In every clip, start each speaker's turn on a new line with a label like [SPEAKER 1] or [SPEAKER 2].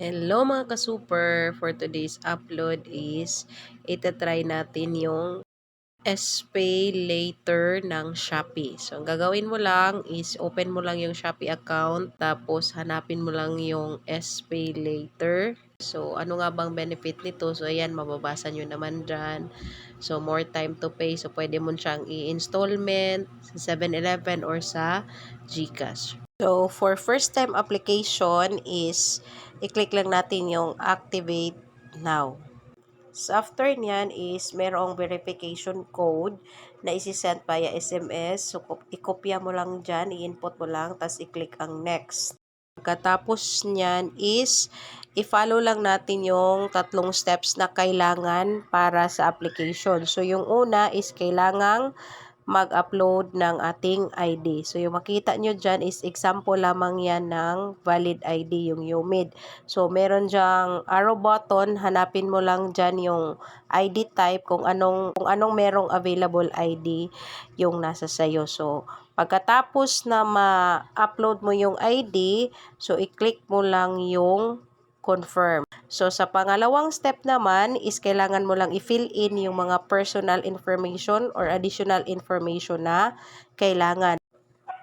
[SPEAKER 1] Hello mga ka-super! For today's upload is itatry natin yung SPay later ng Shopee. So, ang gagawin mo lang is open mo lang yung Shopee account tapos hanapin mo lang yung SPay later. So, ano nga bang benefit nito? So, ayan, mababasa nyo naman dyan. So, more time to pay. So, pwede mo siyang i-installment sa 7-Eleven or sa GCash. So, for first time application is i-click lang natin yung activate now. So, after niyan is merong verification code na isi-send via SMS. So, ikopya mo lang dyan, i-input mo lang, tapos i-click ang next. Pagkatapos niyan is i-follow lang natin yung tatlong steps na kailangan para sa application. So, yung una is kailangang mag-upload ng ating ID. So, yung makita nyo dyan is example lamang yan ng valid ID, yung UMID. So, meron dyang arrow button, hanapin mo lang dyan yung ID type, kung anong, kung anong merong available ID yung nasa sayo. So, pagkatapos na ma-upload mo yung ID, so, i-click mo lang yung confirm. So, sa pangalawang step naman is kailangan mo lang i-fill in yung mga personal information or additional information na kailangan.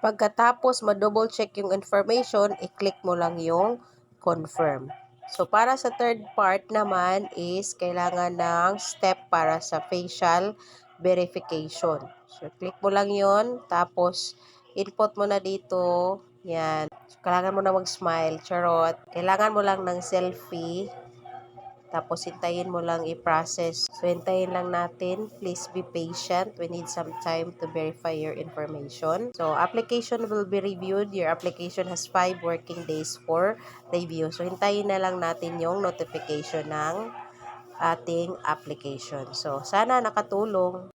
[SPEAKER 1] Pagkatapos ma-double check yung information, i-click mo lang yung confirm. So, para sa third part naman is kailangan ng step para sa facial verification. So, click mo lang yon Tapos, input mo na dito. Yan. So, kailangan mo na mag-smile. Charot. Kailangan mo lang ng selfie. Tapos, hintayin mo lang i-process. So, hintayin lang natin. Please be patient. We need some time to verify your information. So, application will be reviewed. Your application has 5 working days for review. So, hintayin na lang natin yung notification ng ating application. So, sana nakatulong.